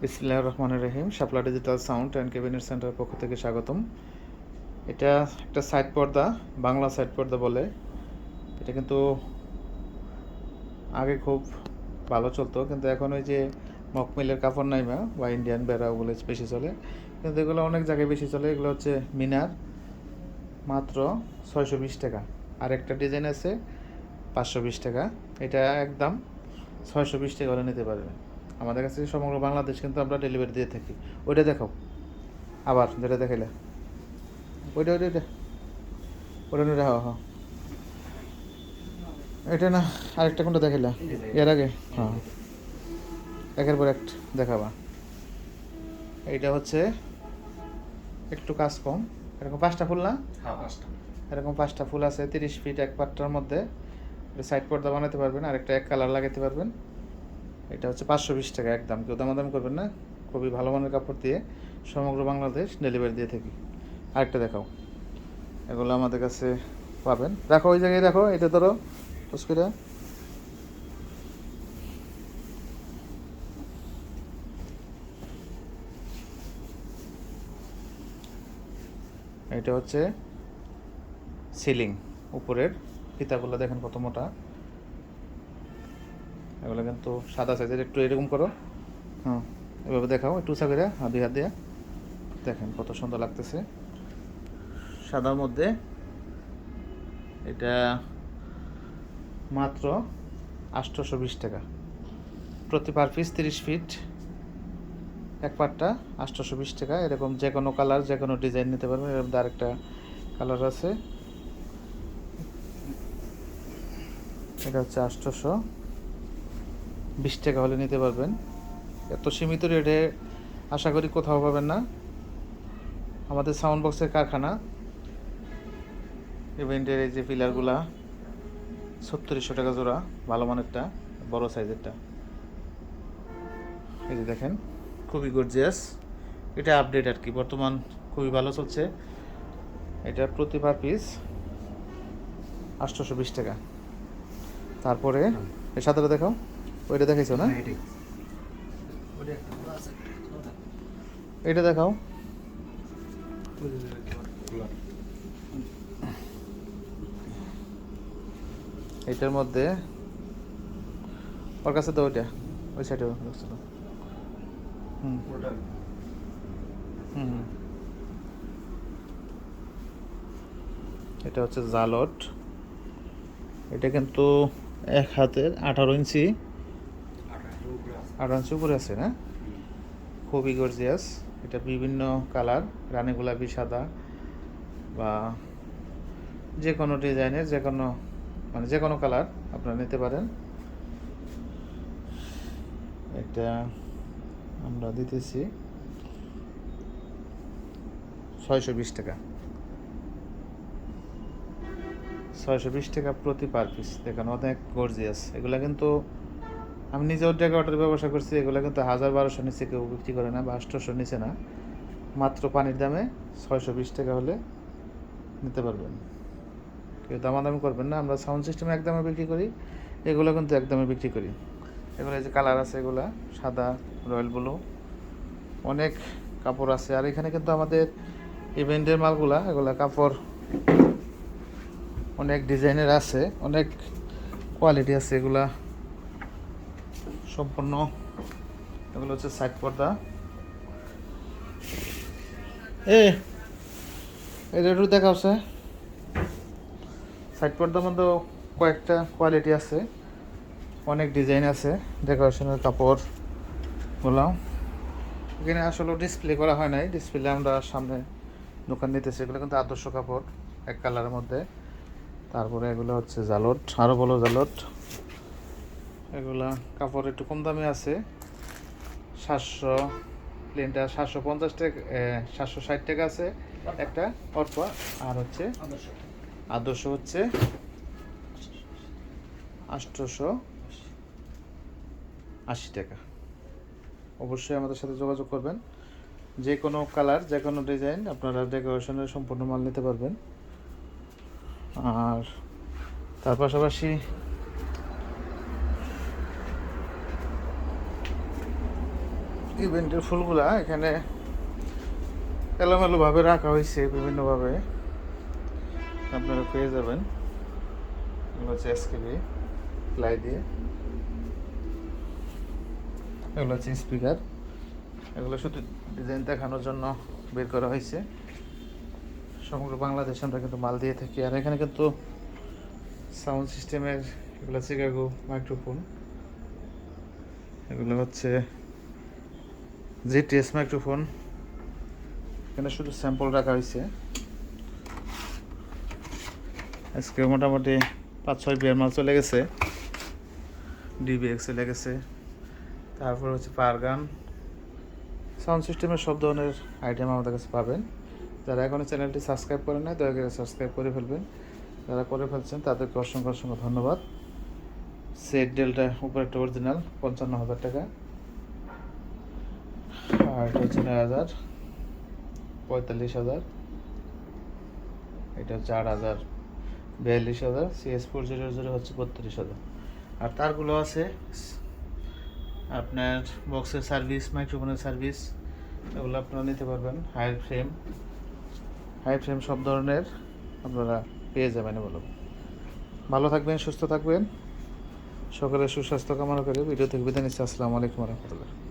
বিসমিল্লাহির রহমানির রহিম, Shapla digital sound and cabinet সেন্টারের পক্ষ থেকে স্বাগতম। এটা একটা সাইড পর্দা, বাংলা সাইড পর্দা বলে। এটা কিন্তু আগে খুব ভালো চলতো, কিন্তু এখন ওই যে মকমিলের কাপড় নাইমা বা ইন্ডিয়ান বেড়া বলে বেশি চলে। কিন্তু এগুলো অনেক জায়গায় বেশি চলে, এগুলো হচ্ছে মিনার, মাত্র ছয়শো বিশ টাকা। আর একটা ডিজাইন আছে, পাঁচশো বিশ টাকা। এটা একদম ছয়শো বিশ টাকা নিতে পারবে। আমাদের কাছে সমগ্র বাংলাদেশ কিন্তু আমরা ডেলিভারি দিয়ে থাকি। ওইটা দেখো। আবার যেটা দেখাইলে। ওইটা ওইটা ওইটা। ওটা ওইটা হ্যাঁ হ্যাঁ। এটা না আরেকটা কোনটা দেখাইলা? এর আগে? হ্যাঁ। একের পর এক দেখাবা। এইটা হচ্ছে একটু কাজ কম। এরকম পাঁচটা ফুল না? হ্যাঁ এরকম পাঁচটা ফুল আছে তিরিশ ফিট এক পাটটার মধ্যে। সাইড পর্দা বানাতে পারবেন আর একটা এক কালার লাগাতে পারবেন। এটা হচ্ছে পাঁচশো বিশ টাকা একদম। কেউ দামাদামি করবেন না। খুবই ভালো মানের কাপড় দিয়ে সমগ্র বাংলাদেশ ডেলিভারি দিয়ে থাকি। আরেকটা দেখাও। এগুলো আমাদের কাছে পাবেন। রাখো ওই জায়গায় রাখো এটা ধরো পুষ্কিরা এটা হচ্ছে সিলিং উপরের ফিতাগুলো দেখেন কত মোটা। এগুলো কিন্তু সাদা সাইজের একটু এরকম করো। হ্যাঁ। এভাবে দেখাও একটু উঁচা করে হাত দিয়ে হাত দিয়ে। দেখেন কত সুন্দর লাগতেছে। সাদার মধ্যে এটা মাত্র আটশোশো বিশ টাকা। প্রতি পার পিস তিরিশ ফিট এক পাটটা আটশোশো বিশ টাকা। এরকম যে কোনো কালার যে কোনো ডিজাইন নিতে পারবেন এরকম আরেকটা কালার আছে। এটা হচ্ছে আটশোশো বিশ টাকা হলে নিতে পারবেন। এত সীমিত রেটে আশা করি কোথাও পাবেন না। আমাদের সাউন্ড বক্সের কারখানা। ইভেন্টের এই যে পিলারগুলা ছত্রিশশো টাকা জোড়া, ভালো মানেরটা, বড় সাইজেরটা। এই যে দেখেন, খুবই গর্জিয়াস এটা আপডেট আর কি, বর্তমান খুবই ভালো চলছে। এটা প্রতি পার পিস আটশোশো বিশ টাকা। তারপরে এর সাথে দেখাও। ওইটা দেখাইছো না? হ্যাঁ। এটা দেখাও। এটার মধ্যে ওর কাছে তো ওইটা ওই সাইডে রাখছিল হুম হুম। এটা হচ্ছে জালট। এটা কিন্তু এক হাতের আঠারো ইঞ্চি। উপরে আছে, না? খুবই গর্জিয়াস এটা বিভিন্ন কালার, রানী গোলাপি, সাদা বা যে কোনো ডিজাইনের যে কোনো মানে যে কোনো কালার আপনারা নিতে পারেন। এটা আমরা দিতেছি ছয়শো বিশ টাকা। ছয়শো বিশ টাকা প্রতি পার পিস। দেখেন অনেক গর্জিয়াস এগুলা কিন্তু আমি নিজেও ডেকোরেটর ব্যবসা করছি, এগুলো কিন্তু হাজার বারোশো নিচে কেউ বিক্রি করে না বা আটশোশো নিচে না। মাত্র পানির দামে ছয়শো বিশ টাকা হলে নিতে পারবেন। কেউ দামাদামি করবেন না, আমরা সাউন্ড সিস্টেম একদমে বিক্রি করি, এগুলো কিন্তু একদমে বিক্রি করি। এগুলো যে কালার আছে এগুলা, সাদা রয়্যাল ব্লু অনেক কাপড় আছে। আর এখানে কিন্তু আমাদের ইভেন্টের মালগুলা, এগুলা কাপড় অনেক ডিজাইনের আছে, অনেক কোয়ালিটি আছে এগুলা। সম্পূর্ণ। এগুলো হচ্ছে সাইড পর্দা। এ এটা একটু দেখা হচ্ছে সাইড পর্দার মধ্যে কয়েকটা কোয়ালিটি আছে। অনেক ডিজাইন আছে, ডেকোরেশনের কাপড় বললাম এখানে আসলে ডিসপ্লে করা হয় নাই। ডিসপ্লে আমরা সামনে দোকান নিতেছি এগুলো কিন্তু আদর্শ কাপড়, এক কালারের মধ্যে। তারপরে এগুলো হচ্ছে জালট আরও বলো জালট। এগুলা কাপড় একটু কম দামে আছে। সাতশো, প্লেনটা সাতশো পঞ্চাশ টাকা সাতশো ষাট টাকা আছে একটা অর্থ আর হচ্ছে আদর্শ। হচ্ছে আটশোশো আশি টাকা। অবশ্যই আমাদের সাথে যোগাযোগ করবেন। যে কোনো কালার, যে কোনো ডিজাইন আপনারা ডেকোরেশনের সম্পূর্ণ মাল নিতে পারবেন। আর তার পাশাপাশি ইভেন্টের ফুলগুলা এখানে এলোমেলোভাবে রাখা হয়েছে বিভিন্নভাবে। আপনারা পেয়ে যাবেন। এগুলো হচ্ছে এসকেবি প্লাই দিয়ে। এগুলো হচ্ছে স্পিকার। এগুলো শুধু ডিজাইন দেখানোর জন্য বের করা হয়েছে। সমগ্র বাংলাদেশে আমরা কিন্তু মাল দিয়ে থাকি। আর এখানে কিন্তু সাউন্ড সিস্টেমের এগুলো চিকাগো মাইক্রোফোন এগুলো হচ্ছে জিটিএস মাইক্রোফোন। এখানে শুধু স্যাম্পল রাখা হয়েছে আজকে মোটামুটি পাঁচ ছয় বিয়ার মাল চলে গেছে। ডিবিএক্স চলে গেছে তারপর হচ্ছে পাওয়ার গান। সাউন্ড সিস্টেমের সব ধরনের আইটেম আমাদের কাছে পাবেন। যারা এখনও চ্যানেলটি সাবস্ক্রাইব করেন নাই দয়া করে সাবস্ক্রাইব করে ফেলবেন। যারা করে ফেলছেন তাদেরকে অসংখ্য অসংখ্য ধন্যবাদ। সেট ডেলটা উপরে একটা অরিজিনাল পঞ্চান্ন হাজার টাকা। আর এটা হচ্ছে নয় হাজার, পঁয়তাল্লিশ হাজার, এটা চার হাজার, বিয়াল্লিশ হাজার সিএস ফোর জিরো জিরো হচ্ছে বত্রিশ হাজার। আর তারগুলো আছে আপনার বক্সের সার্ভিস মাইক্রোফোনের সার্ভিস এগুলো আপনারা নিতে পারবেন হাই ফ্রেম হাই ফ্রেম সব ধরনের আপনারা পেয়ে যাবেন এগুলো। ভালো থাকবেন, সুস্থ থাকবেন, সকলের সুস্বাস্থ্য কামনা করে ভিডিও থেকে বিদায় নিচ্ছি, আসসালামু আলাইকুম রহমতুল্লাহ।